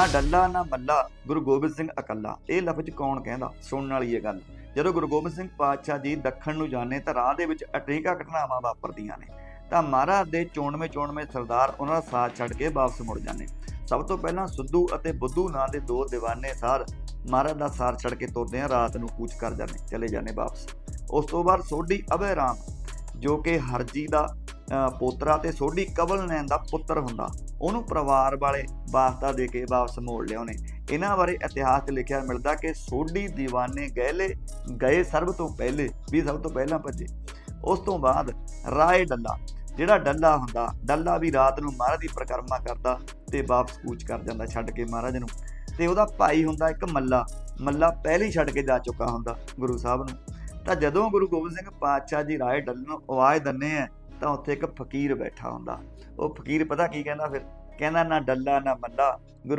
ਨਾ ਡੱਲਾ, ਨਾ ਮੱਲਾ, ਗੁਰੂ ਗੋਬਿੰਦ ਸਿੰਘ ਇਕੱਲਾ। ਇਹ ਲਫ਼ਜ਼ ਕੌਣ ਕਹਿੰਦਾ? ਸੁਣਨ ਵਾਲੀ ਇਹ ਗੱਲ। ਜਦੋਂ ਗੁਰੂ ਗੋਬਿੰਦ ਸਿੰਘ ਪਾਤਸ਼ਾਹ ਜੀ ਦੱਖਣ ਨੂੰ ਜਾਣੇ ਤਾਂ ਰਾਹ ਦੇ ਵਿੱਚ ਅਟੇਕਾ ਘਟਨਾਵਾਂ ਵਾਪਰਦੀਆਂ ਨੇ। ਤਾਂ ਮਹਾਰਾਜ ਦੇ ਚੋਣਵੇਂ ਚੋਣਵੇਂ ਸਰਦਾਰ ਉਹਨਾਂ ਦਾ ਸਾਥ ਛੱਡ ਕੇ ਵਾਪਸ ਮੁੜ ਜਾਂਦੇ। ਸਭ ਤੋਂ ਪਹਿਲਾਂ ਸੁੱਧੂ ਅਤੇ ਬੁੱਧੂ ਨਾਂ ਦੇ ਦੋ ਦੀਵਾਨੇ ਸਾਰ ਮਹਾਰਾਜ ਦਾ ਸਾਥ ਛੱਡ ਕੇ ਤੁਰਦੇ ਆ, ਰਾਤ ਨੂੰ ਕੂਚ ਕਰ ਜਾਂਦੇ, ਚਲੇ ਜਾਂਦੇ ਵਾਪਸ। ਉਸ ਤੋਂ ਬਾਅਦ ਸੋਢੀ ਅਭੈ ਰਾਮ ਜੋ ਕਿ ਹਰਜੀ ਦਾ ਪੋਤਰਾ ਤੇ ਸੋਢੀ ਕਬਲ ਨੈਣ ਦਾ ਪੁੱਤਰ ਹੁੰਦਾ। ਉਹਨੂੰ ਪਰਿਵਾਰ ਵਾਲੇ ਵਾਸਤਾ ਦੇ ਕੇ ਵਾਪਸ ਮੋੜ ਲਿਆਉਣੇ ਇਹਨਾਂ ਬਾਰੇ ਇਤਿਹਾਸ 'ਚ ਲਿਖਿਆ ਮਿਲਦਾ ਕਿ ਸੋਢੀ ਦੀਵਾਨੇ ਗਹਿਲੇ ਗਏ ਸਰਬ ਤੋਂ ਪਹਿਲੇ, ਵੀ ਸਭ ਤੋਂ ਪਹਿਲਾਂ ਭੱਜੇ। ਉਸ ਤੋਂ ਬਾਅਦ ਰਾਏ ਡੱਲਾ, ਜਿਹੜਾ ਡੱਲਾ ਹੁੰਦਾ, ਡੱਲਾ ਵੀ ਰਾਤ ਨੂੰ ਮਹਾਰਾਜ ਦੀ ਪ੍ਰਕਰਮਾ ਕਰਦਾ ਤੇ ਵਾਪਸ ਕੂਚ ਕਰ ਜਾਂਦਾ ਛੱਡ ਕੇ ਮਹਾਰਾਜ ਨੂੰ। ਤੇ ਉਹਦਾ ਭਾਈ ਹੁੰਦਾ ਇੱਕ ਮੱਲਾ ਮੱਲਾ ਪਹਿਲੀ ਛੱਡ ਕੇ ਜਾ ਚੁੱਕਾ ਹੁੰਦਾ ਗੁਰੂ ਸਾਹਿਬ ਨੂੰ। ਤਾਂ ਜਦੋਂ ਗੁਰੂ ਗੋਬਿੰਦ ਸਿੰਘ ਪਾਤਸ਼ਾਹ ਜੀ ਰਾਏ ਡੱਲੇ ਨੂੰ ਆਵਾਜ਼ ਦਿੰਨੇ ਆ ਤਾਂ ਉੱਥੇ ਇੱਕ ਫਕੀਰ ਬੈਠਾ ਹੁੰਦਾ। ਉਹ ਫਕੀਰ ਪਤਾ ਕੀ ਕਹਿੰਦਾ ਫਿਰ? ਕਹਿੰਦਾ, ਨਾ ਡੱਲਾ, ਨਾ ਮੱਲਾ, ਗੁਰੂ